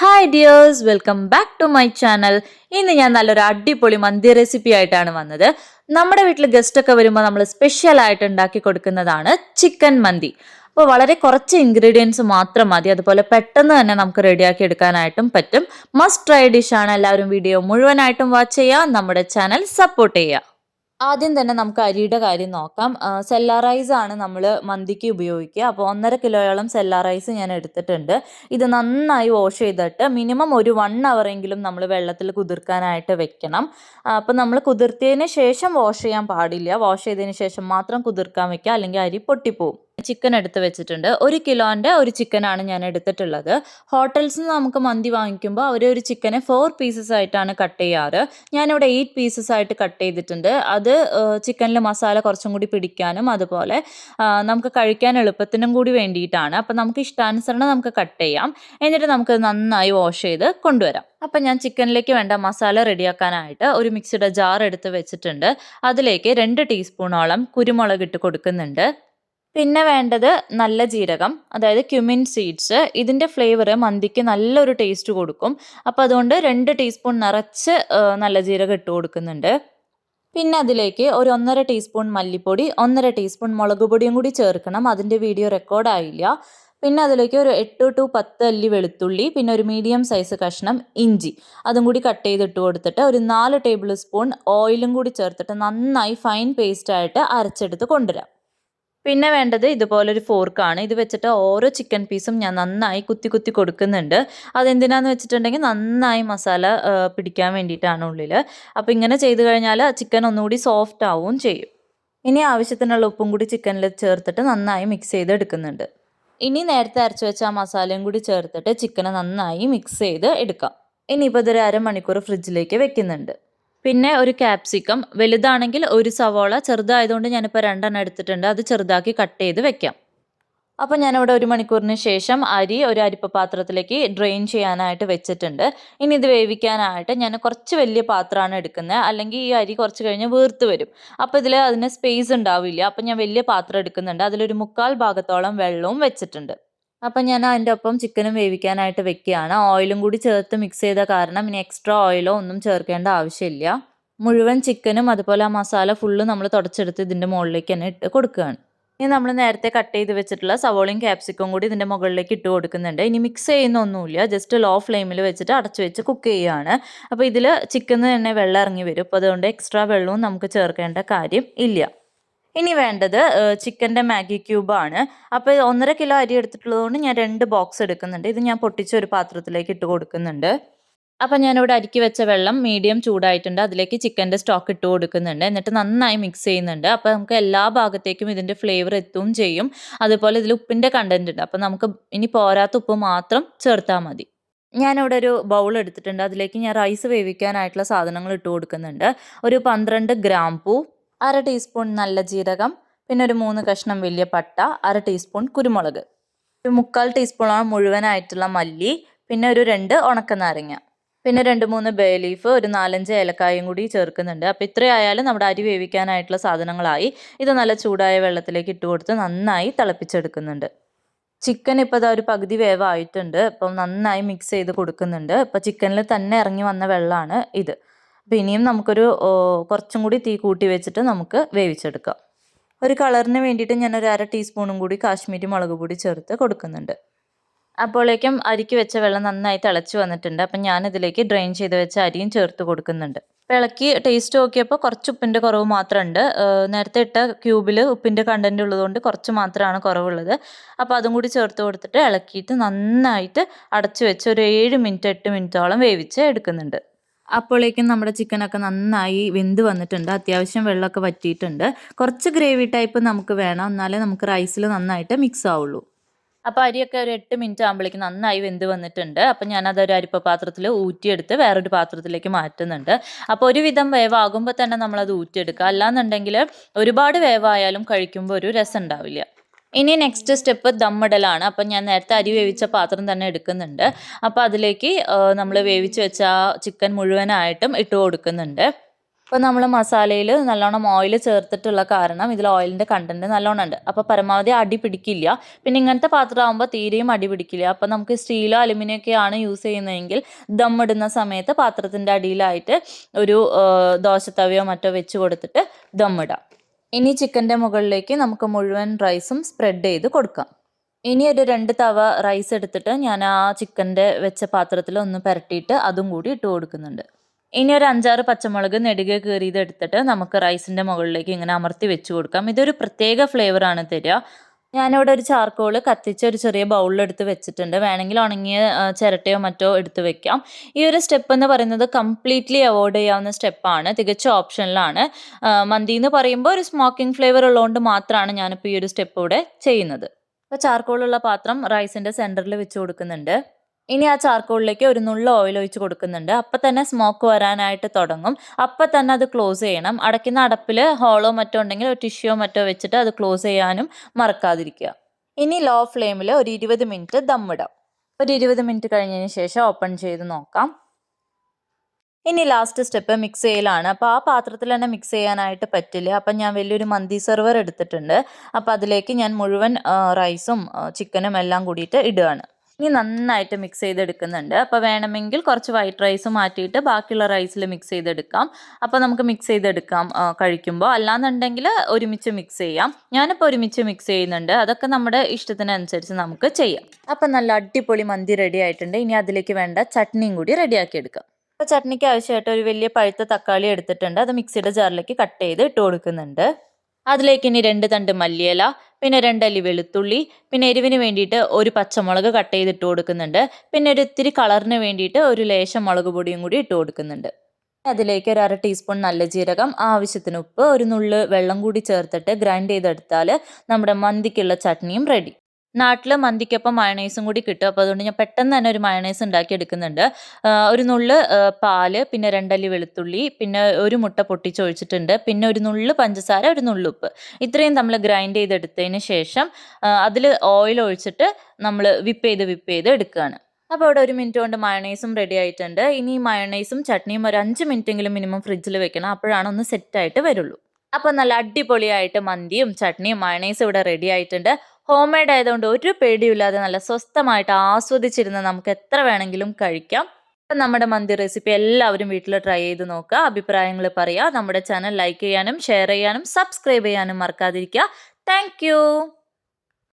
Hi dears welcome back to my channel ഇന്ന് ഞാൻ നല്ലൊരു അടിപൊളി മന്തി റെസിപ്പി ആയിട്ടാണ് വന്നത്. നമ്മുടെ വീട്ടിൽ ഗസ്റ്റ് ഒക്കെ വരുമ്പോൾ നമ്മൾ സ്പെഷ്യൽ ആയിട്ട് ഉണ്ടാക്കി കൊടുക്കുന്നതാണ് ചിക്കൻ മന്തി. അപ്പോൾ വളരെ കുറച്ച് ഇൻഗ്രീഡിയൻസ് മാത്രം മതി. അതുപോലെ പെട്ടെന്ന് തന്നെ നമുക്ക് റെഡിയാക്കി എടുക്കാനായിട്ടും പറ്റും. മസ്റ്റ് ട്രൈ ഡിഷാണ് എല്ലാവരും വീഡിയോ മുഴുവനായിട്ടും വാച്ച് ചെയ്യുക. നമ്മുടെ ചാനൽ സപ്പോർട്ട് ചെയ്യുക. ആദ്യം തന്നെ നമുക്ക് അരിയുടെ കാര്യം നോക്കാം. സെല്ലാ റൈസ് ആണ് നമ്മൾ മന്തിക്ക് ഉപയോഗിക്കുക. അപ്പോൾ ഒന്നര കിലോയോളം സെല്ലാ റൈസ് ഞാൻ എടുത്തിട്ടുണ്ട്. ഇത് നന്നായി വാഷ് ചെയ്തിട്ട് മിനിമം ഒരു വൺ അവറെങ്കിലും നമ്മൾ വെള്ളത്തിൽ കുതിർക്കാനായിട്ട് വെക്കണം. അപ്പോൾ നമ്മൾ കുതിർത്തിയതിന് ശേഷം വാഷ് ചെയ്യാൻ പാടില്ല. വാഷ് ചെയ്തതിന് ശേഷം മാത്രം കുതിർക്കാൻ വെക്കുക. അല്ലെങ്കിൽ അരി പൊട്ടിപ്പോവും. ചിക്കൻ എടുത്ത് വെച്ചിട്ടുണ്ട്. ഒരു കിലോന്റെ ഒരു ചിക്കനാണ് ഞാൻ എടുത്തിട്ടുള്ളത്. ഹോട്ടൽസിൽ നിന്ന് നമുക്ക് മന്തി വാങ്ങിക്കുമ്പോൾ അവർ ഒരു ചിക്കനെ ഫോർ പീസസ് ആയിട്ടാണ് കട്ട് ചെയ്യാറ്. ഞാനിവിടെ എയ്റ്റ് പീസസ് ആയിട്ട് കട്ട് ചെയ്തിട്ടുണ്ട്. അത് ചിക്കനിൽ മസാല കുറച്ചും കൂടി പിടിക്കാനും അതുപോലെ നമുക്ക് കഴിക്കാൻ എളുപ്പത്തിനും കൂടി വേണ്ടിയിട്ടാണ്. അപ്പം നമുക്ക് ഇഷ്ടാനുസരണം നമുക്ക് കട്ട് ചെയ്യാം. എന്നിട്ട് നമുക്ക് നന്നായി വാഷ് ചെയ്ത് കൊണ്ടുവരാം. അപ്പം ഞാൻ ചിക്കനിലേക്ക് വേണ്ട മസാല റെഡിയാക്കാനായിട്ട് ഒരു മിക്സിയുടെ ജാർ എടുത്ത് വെച്ചിട്ടുണ്ട്. അതിലേക്ക് രണ്ട് ടീസ്പൂണോളം കുരുമുളക് ഇട്ട് കൊടുക്കുന്നുണ്ട്. പിന്നെ വേണ്ടത് നല്ല ജീരകം അതായത് ക്യുമിൻ സീഡ്സ് ഇതിന്റെ ഫ്ലേവർ മന്തിക്ക് നല്ലൊരു ടേസ്റ്റ് കൊടുക്കും. അപ്പോൾ അതുകൊണ്ട് രണ്ട് ടീസ്പൂൺ നിറച്ച് നല്ല ജീരകം ഇട്ട് കൊടുക്കുന്നുണ്ട്. പിന്നെ അതിലേക്ക് ഒരു ഒന്നര ടീസ്പൂൺ മല്ലിപ്പൊടി ഒന്നര ടീസ്പൂൺ മുളക് പൊടിയും കൂടി ചേർക്കണം. അതിന്റെ വീഡിയോ റെക്കോർഡായില്ല പിന്നെ അതിലേക്ക് ഒരു എട്ട് ടു പത്ത് അല്ലി വെളുത്തുള്ളി പിന്നെ ഒരു മീഡിയം സൈസ് കഷ്ണം ഇഞ്ചി. അതും കൂടി കട്ട് ചെയ്തിട്ട് കൊടുത്തിട്ട് ഒരു നാല് ടേബിൾ സ്പൂൺ ഓയിലും കൂടി ചേർത്തിട്ട് നന്നായി ഫൈൻ പേസ്റ്റായിട്ട് അരച്ചെടുത്ത് കൊണ്ടുവരാം. പിന്നെ വേണ്ടത് ഇതുപോലൊരു ഫോർക്കാണ്. ഇത് വെച്ചിട്ട് ഓരോ ചിക്കൻ പീസും ഞാൻ നന്നായി കുത്തി കുത്തി കൊടുക്കുന്നുണ്ട്. അതെന്തിനാന്ന് വെച്ചിട്ടുണ്ടെങ്കിൽ നന്നായി മസാല പിടിക്കാൻ വേണ്ടിയിട്ടാണ് ഉള്ളിൽ അപ്പോൾ ഇങ്ങനെ ചെയ്ത് കഴിഞ്ഞാൽ ചിക്കൻ ഒന്നുകൂടി സോഫ്റ്റ് ആവുകയും ചെയ്യും. ഇനി ആവശ്യത്തിനുള്ള ഉപ്പും കൂടി ചിക്കനിൽ ചേർത്തിട്ട് നന്നായി മിക്സ് ചെയ്തെടുക്കുന്നുണ്ട്. ഇനി നേരത്തെ അരച്ച് വെച്ച ആ മസാലയും കൂടി ചേർത്തിട്ട് ചിക്കനെ നന്നായി മിക്സ് ചെയ്ത് എടുക്കാം. ഇനിയിപ്പോൾ ഇതൊരു അരമണിക്കൂർ ഫ്രിഡ്ജിലേക്ക് വെക്കുന്നുണ്ട്. പിന്നെ ഒരു ക്യാപ്സിക്കം വലുതാണെങ്കിൽ ഒരു സവോള ചെറുതായതുകൊണ്ട് ഞാനിപ്പോൾ രണ്ടെണ്ണം എടുത്തിട്ടുണ്ട്. അത് ചെറുതാക്കി കട്ട് ചെയ്ത് വെക്കാം. അപ്പോൾ ഞാനിവിടെ ഒരു മണിക്കൂറിന് ശേഷം അരി ഒരു അരിപ്പ പാത്രത്തിലേക്ക് ഡ്രെയിൻ ചെയ്യാനായിട്ട് വെച്ചിട്ടുണ്ട്. ഇനി ഇത് വേവിക്കാനായിട്ട് ഞാൻ കുറച്ച് വലിയ പാത്രമാണ് എടുക്കുന്നത്. അല്ലെങ്കിൽ ഈ അരി കുറച്ച് കഴിഞ്ഞ് വീർത്ത് വരും. അപ്പോൾ ഇതിൽ അതിന് സ്പേസ് ഉണ്ടാവില്ല. അപ്പോൾ ഞാൻ വലിയ പാത്രം എടുക്കുന്നുണ്ട്. അതിലൊരു മുക്കാൽ ഭാഗത്തോളം വെള്ളവും വെച്ചിട്ടുണ്ട്. അപ്പം ഞാൻ അതിന്റെ ഒപ്പം ചിക്കനും വേവിക്കാനായിട്ട് വെക്കുകയാണ്. ഓയിലും കൂടി ചേർത്ത് മിക്സ് ചെയ്ത കാരണം ഇനി എക്സ്ട്രാ ഓയിലോ ഒന്നും ചേർക്കേണ്ട ആവശ്യമില്ല. മുഴുവൻ ചിക്കനും അതുപോലെ ആ മസാല ഫുള്ള് നമ്മൾ തുടച്ചെടുത്ത് ഇതിന്റെ മുകളിലേക്ക് തന്നെ ഇട്ട് കൊടുക്കുകയാണ്. ഇനി നമ്മൾ നേരത്തെ കട്ട് ചെയ്ത് വെച്ചിട്ടുള്ള സവോളയും ക്യാപ്സിക്കും കൂടി ഇതിന്റെ മുകളിലേക്ക് ഇട്ട് കൊടുക്കുന്നുണ്ട്. ഇനി മിക്സ് ചെയ്യുന്നൊന്നുമില്ല ജസ്റ്റ് ലോ ഫ്ലെയിമിൽ വെച്ചിട്ട് അടച്ചു വെച്ച് കുക്ക് ചെയ്യുകയാണ്. അപ്പോൾ ഇതിൽ ചിക്കൻ തന്നെ വെള്ളം ഇറങ്ങി വരും. അപ്പോൾ അതുകൊണ്ട് എക്സ്ട്രാ വെള്ളവും നമുക്ക് ചേർക്കേണ്ട കാര്യം ഇല്ല. ഇനി വേണ്ടത് ചിക്കന്റെ മാഗി ക്യൂബാണ് അപ്പോൾ ഒന്നര കിലോ അരി എടുത്തിട്ടുള്ളതുകൊണ്ട് ഞാൻ രണ്ട് ബോക്സ് എടുക്കുന്നുണ്ട്. ഇത് ഞാൻ പൊട്ടിച്ച ഒരു പാത്രത്തിലേക്ക് ഇട്ട് കൊടുക്കുന്നുണ്ട്. അപ്പം ഞാനിവിടെ അരിക്കി വെച്ച വെള്ളം മീഡിയം ചൂടായിട്ടുണ്ട്. അതിലേക്ക് ചിക്കന്റെ സ്റ്റോക്ക് ഇട്ട് കൊടുക്കുന്നുണ്ട്. എന്നിട്ട് നന്നായി മിക്സ് ചെയ്യുന്നുണ്ട്. അപ്പോൾ നമുക്ക് എല്ലാ ഭാഗത്തേക്കും ഇതിന്റെ ഫ്ലേവർ എത്തുകയും ചെയ്യും. അതുപോലെ ഇതിൽ ഉപ്പിന്റെ കണ്ടന്റ് ഉണ്ട്. അപ്പം നമുക്ക് ഇനി പോരാത്ത ഉപ്പ് മാത്രം ചേർത്താൽ മതി. ഞാനിവിടെ ഒരു ബൗൾ എടുത്തിട്ടുണ്ട്. അതിലേക്ക് ഞാൻ റൈസ് വേവിക്കാനായിട്ടുള്ള സാധനങ്ങൾ ഇട്ട് കൊടുക്കുന്നുണ്ട്. ഒരു പന്ത്രണ്ട് ഗ്രാമ്പൂ അര ടീസ്പൂൺ നല്ല ജീരകം പിന്നെ ഒരു മൂന്ന് കഷ്ണം വലിയ പട്ട അര ടീസ്പൂൺ കുരുമുളക് ഒരു മുക്കാൽ ടീസ്പൂണോളം മുഴുവനായിട്ടുള്ള മല്ലി പിന്നെ ഒരു രണ്ട് ഉണക്ക നാരങ്ങ പിന്നെ രണ്ട് മൂന്ന് ബേ ലീഫ് ഒരു നാലഞ്ച് ഏലക്കായും കൂടി ചേർക്കുന്നുണ്ട്. അപ്പോൾ ഇത്രയായാലും നമ്മുടെ അരി വേവിക്കാനായിട്ടുള്ള സാധനങ്ങളായി. ഇത് നല്ല ചൂടായ വെള്ളത്തിലേക്ക് ഇട്ട് കൊടുത്ത് നന്നായി തിളപ്പിച്ചെടുക്കുന്നുണ്ട്. ചിക്കൻ ഇപ്പോൾ ഇതാ ഒരു പകുതി വേവായിട്ടുണ്ട്. അപ്പം നന്നായി മിക്സ് ചെയ്ത് കൊടുക്കുന്നുണ്ട്. അപ്പോൾ ചിക്കനിൽ തന്നെ ഇറങ്ങി വന്ന വെള്ളമാണ് ഇത്. അപ്പോൾ ഇനിയും നമുക്കൊരു കുറച്ചും കൂടി തീ കൂട്ടി വെച്ചിട്ട് നമുക്ക് വേവിച്ചെടുക്കാം. ഒരു കളറിന് വേണ്ടിയിട്ട് ഞാൻ ഒരു അര ടീസ്പൂണും കൂടി കാശ്മീരി മുളക് പൊടി ചേർത്ത് കൊടുക്കുന്നുണ്ട്. അപ്പോഴേക്കും അരിക്ക് വെച്ച വെള്ളം നന്നായി തിളച്ച് വന്നിട്ടുണ്ട്. അപ്പം ഞാനിതിലേക്ക് ഡ്രെയിൻ ചെയ്ത് വെച്ച അരിയും ചേർത്ത് കൊടുക്കുന്നുണ്ട്. ഇളക്കി ടേസ്റ്റ് നോക്കിയപ്പോൾ കുറച്ച് ഉപ്പിന്റെ കുറവ് മാത്രമുണ്ട്. നേരത്തെ ഇട്ട ക്യൂബിൽ ഉപ്പിന്റെ കണ്ടന്റ് ഉള്ളതുകൊണ്ട് കുറച്ച് മാത്രമാണ് കുറവുള്ളത്. അപ്പോൾ അതും കൂടി ചേർത്ത് കൊടുത്തിട്ട് ഇളക്കിയിട്ട് നന്നായിട്ട് അടച്ചു വെച്ച് ഒരു ഏഴ് മിനിറ്റ് എട്ട് മിനിറ്റോളം വേവിച്ച് എടുക്കുന്നുണ്ട്. അപ്പോഴേക്കും നമ്മുടെ ചിക്കനൊക്കെ നന്നായി വെന്ത് വന്നിട്ടുണ്ട്. അത്യാവശ്യം വെള്ളമൊക്കെ വറ്റിയിട്ടുണ്ട്. കുറച്ച് ഗ്രേവി ടൈപ്പ് നമുക്ക് വേണം. എന്നാലേ നമുക്ക് റൈസിൽ നന്നായിട്ട് മിക്സ് ആവുള്ളൂ. അപ്പോൾ അരിയൊക്കെ ഒരു എട്ട് മിനിറ്റ് ആകുമ്പോഴേക്കും നന്നായി വെന്ത് വന്നിട്ടുണ്ട്. അപ്പം ഞാനത് ഒരു അരിപ്പ പാത്രത്തിൽ ഊറ്റിയെടുത്ത് വേറൊരു പാത്രത്തിലേക്ക് മാറ്റുന്നുണ്ട്. അപ്പോൾ ഒരുവിധം വേവാകുമ്പോൾ തന്നെ നമ്മളത് ഊറ്റിയെടുക്കുക. അല്ലാന്നുണ്ടെങ്കിൽ ഒരുപാട് വേവായാലും കഴിക്കുമ്പോൾ ഒരു രസം ഉണ്ടാവില്ല. ഇനി നെക്സ്റ്റ് സ്റ്റെപ്പ് ദമ്മിടലാണ്. അപ്പം ഞാൻ നേരത്തെ അരി വേവിച്ച പാത്രം തന്നെ എടുക്കുന്നുണ്ട്. അപ്പോൾ അതിലേക്ക് നമ്മൾ വേവിച്ച് വെച്ച ചിക്കൻ മുഴുവനായിട്ടും ഇട്ട് കൊടുക്കുന്നുണ്ട്. അപ്പോൾ നമ്മൾ മസാലയിൽ നല്ലോണം ഓയിൽ ചേർത്തിട്ടുള്ള കാരണം ഇതിൽ ഓയിലിന്റെ കണ്ടന്റ് നല്ലോണം ഉണ്ട്. അപ്പോൾ പരമാവധി അടി പിടിക്കില്ല. പിന്നെ ഇങ്ങനത്തെ പാത്രമാകുമ്പോൾ തീരെയും അടി പിടിക്കില്ല. അപ്പോൾ നമുക്ക് സ്റ്റീലോ അലുമിനിയം ഒക്കെയാണ് യൂസ് ചെയ്യുന്നതെങ്കിൽ ദം ഇടുന്ന സമയത്ത് പാത്രത്തിന്റെ അടിയിലായിട്ട് ഒരു ദോശത്തവയോ മറ്റോ വെച്ച് കൊടുത്തിട്ട് ദം ഇടാം ഇനി ചിക്കന്റെ മുകളിലേക്ക് നമുക്ക് മുഴുവൻ റൈസും സ്പ്രെഡ് ചെയ്ത് കൊടുക്കാം. ഇനി ഒരു രണ്ട് തവ റൈസ് എടുത്തിട്ട് ഞാൻ ആ ചിക്കന്റെ വെച്ച പാത്രത്തിൽ ഒന്ന് പുരട്ടിയിട്ട് അതും കൂടി ഇട്ട് കൊടുക്കുന്നുണ്ട്. ഇനി ഒരു അഞ്ചാറ് പച്ചമുളക് നെടുകെ കീറിയത് എടുത്തിട്ട് നമുക്ക് റൈസിന്റെ മുകളിലേക്ക് ഇങ്ങനെ അമർത്തി വെച്ച് കൊടുക്കാം. ഇതൊരു പ്രത്യേക ഫ്ലേവറാണ് തരിക. ഞാനിവിടെ ഒരു ചാർക്കോൾ കത്തിച്ച് ഒരു ചെറിയ ബൗളിലെടുത്ത് വെച്ചിട്ടുണ്ട്. വേണമെങ്കിൽ ഉണങ്ങിയ ചിരട്ടയോ മറ്റോ എടുത്ത് വെക്കാം. ഈ ഒരു സ്റ്റെപ്പ് എന്ന് പറയുന്നത് കംപ്ലീറ്റ്ലി അവോയ്ഡ് ചെയ്യാവുന്ന സ്റ്റെപ്പാണ് തികച്ചും ഓപ്ഷനിലാണ് മന്തി എന്ന് പറയുമ്പോൾ ഒരു സ്മോക്കിംഗ് ഫ്ലേവർ ഉള്ളതുകൊണ്ട് മാത്രമാണ് ഞാനിപ്പോൾ ഈ ഒരു സ്റ്റെപ്പ് ഇവിടെ ചെയ്യുന്നത്. അപ്പോൾ ചാർക്കോളുള്ള പാത്രം റൈസിന്റെ സെന്ററിൽ വെച്ച് കൊടുക്കുന്നുണ്ട്. ഇനി ആ ചാർക്കോളിലേക്ക് ഒരു നുള്ള ഓയിൽ ഒഴിച്ച് കൊടുക്കുന്നുണ്ട്. അപ്പം തന്നെ സ്മോക്ക് വരാനായിട്ട് തുടങ്ങും. അപ്പം തന്നെ അത് ക്ലോസ് ചെയ്യണം. അടയ്ക്കുന്ന അടപ്പിൽ ഹോളോ മറ്റോ ഉണ്ടെങ്കിൽ ഒരു ടിഷ്യോ മറ്റോ വെച്ചിട്ട് അത് ക്ലോസ് ചെയ്യാനും മറക്കാതിരിക്കുക. ഇനി ലോ ഫ്ലെയിമിൽ ഒരു ഇരുപത് മിനിറ്റ് ദമ്മിടാം ഒരു ഇരുപത് മിനിറ്റ് കഴിഞ്ഞതിന് ശേഷം ഓപ്പൺ ചെയ്ത് നോക്കാം. ഇനി ലാസ്റ്റ് സ്റ്റെപ്പ് മിക്സ് ചെയ്യലാണ്. അപ്പോൾ ആ പാത്രത്തിൽ തന്നെ മിക്സ് ചെയ്യാനായിട്ട് പറ്റില്ല. അപ്പം ഞാൻ വലിയൊരു മന്തി സെർവർ എടുത്തിട്ടുണ്ട്. അപ്പോൾ അതിലേക്ക് ഞാൻ മുഴുവൻ റൈസും ചിക്കനും എല്ലാം കൂടിയിട്ട് ഇടുകയാണ്. ഇനി നന്നായിട്ട് മിക്സ് ചെയ്തെടുക്കുന്നുണ്ട്. അപ്പോൾ വേണമെങ്കിൽ കുറച്ച് വൈറ്റ് റൈസ് മാറ്റിയിട്ട് ബാക്കിയുള്ള റൈസിൽ മിക്സ് ചെയ്തെടുക്കാം. അപ്പോൾ നമുക്ക് മിക്സ് ചെയ്തെടുക്കാം കഴിക്കുമ്പോൾ. അല്ലാന്നുണ്ടെങ്കിൽ ഒരുമിച്ച് മിക്സ് ചെയ്യാം. ഞാനിപ്പോൾ ഒരുമിച്ച് മിക്സ് ചെയ്യുന്നുണ്ട്. അതൊക്കെ നമ്മുടെ ഇഷ്ടത്തിനനുസരിച്ച് നമുക്ക് ചെയ്യാം. അപ്പോൾ നല്ല അടിപൊളി മന്തി റെഡി ആയിട്ടുണ്ട്. ഇനി അതിലേക്ക് വേണ്ട ചട്നിയും കൂടി റെഡിയാക്കി എടുക്കാം. അപ്പോൾ ചട്നിക്ക് ആവശ്യമായിട്ട് ഒരു വലിയ പഴുത്ത തക്കാളി എടുത്തിട്ടുണ്ട്. അത് മിക്സിയുടെ ജാറിലേക്ക് കട്ട് ചെയ്ത് ഇട്ട് കൊടുക്കുന്നുണ്ട്. അതിലേക്ക് ഇനി രണ്ട് തണ്ട് മല്ലിയില പിന്നെ രണ്ടല്ലി വെളുത്തുള്ളി പിന്നെ എരിവിന് വേണ്ടിയിട്ട് ഒരു പച്ചമുളക് കട്ട് ചെയ്ത് ഇട്ട് കൊടുക്കുന്നുണ്ട്. പിന്നെ ഒരു ഇത്തിരി കളറിന് വേണ്ടിയിട്ട് ഒരു ലേശം മുളക് പൊടിയും കൂടി ഇട്ട് കൊടുക്കുന്നുണ്ട്. അതിലേക്ക് ഒരു അര ടീസ്പൂൺ നല്ല ജീരകം ആവശ്യത്തിന് ഉപ്പ് ഒരു നുള്ള് വെള്ളം കൂടി ചേർത്തിട്ട് ഗ്രൈൻഡ് ചെയ്തെടുത്താൽ നമ്മുടെ മന്തിക്കുള്ള ചട്നിയും റെഡി നാട്ടിൽ മന്തിക്കൊപ്പം മയണൈസും കൂടി കിട്ടും. അപ്പോൾ അതുകൊണ്ട് ഞാൻ പെട്ടെന്ന് തന്നെ ഒരു മയണൈസ് ഉണ്ടാക്കി എടുക്കുന്നുണ്ട് ഒരു നുള്ള് പാൽ പിന്നെ രണ്ടല്ലി വെളുത്തുള്ളി പിന്നെ ഒരു മുട്ട പൊട്ടിച്ചൊഴിച്ചിട്ടുണ്ട്. പിന്നെ ഒരു നുള്ള് പഞ്ചസാര ഒരു നുള്ളുപ്പ് ഇത്രയും നമ്മൾ ഗ്രൈൻഡ് ചെയ്തെടുത്തതിന് ശേഷം അതിൽ ഓയിൽ ഒഴിച്ചിട്ട് നമ്മൾ വിപ്പ് ചെയ്ത് വിപ്പ് ചെയ്ത് എടുക്കുകയാണ്. അപ്പോൾ അവിടെ ഒരു മിനിറ്റ് കൊണ്ട് മയണൈസും റെഡി ആയിട്ടുണ്ട്. ഇനി മയണൈസും ചട്നിയും ഒരു അഞ്ച് മിനിറ്റെങ്കിലും മിനിമം ഫ്രിഡ്ജിൽ വെക്കണം. അപ്പോഴാണ് ഒന്ന് സെറ്റായിട്ട് വരുള്ളൂ. അപ്പോൾ നല്ല അടിപൊളിയായിട്ട് മന്തിയും ചട്നിയും മയണൈസും ഇവിടെ റെഡി ആയിട്ടുണ്ട്. ഹോം മെയ്ഡ് ആയതുകൊണ്ട് ഒരു പേടിയില്ലാതെ നല്ല സ്വസ്ഥമായിട്ട് ആസ്വദിച്ചിരുന്ന് നമുക്ക് എത്ര വേണമെങ്കിലും കഴിക്കാം. അപ്പം നമ്മുടെ മന്തി റെസിപ്പി എല്ലാവരും വീട്ടിൽ ട്രൈ ചെയ്ത് നോക്കുക. അഭിപ്രായങ്ങൾ പറയുക. നമ്മുടെ ചാനൽ ലൈക്ക് ചെയ്യാനും ഷെയർ ചെയ്യാനും സബ്സ്ക്രൈബ് ചെയ്യാനും മറക്കാതിരിക്കുക. താങ്ക്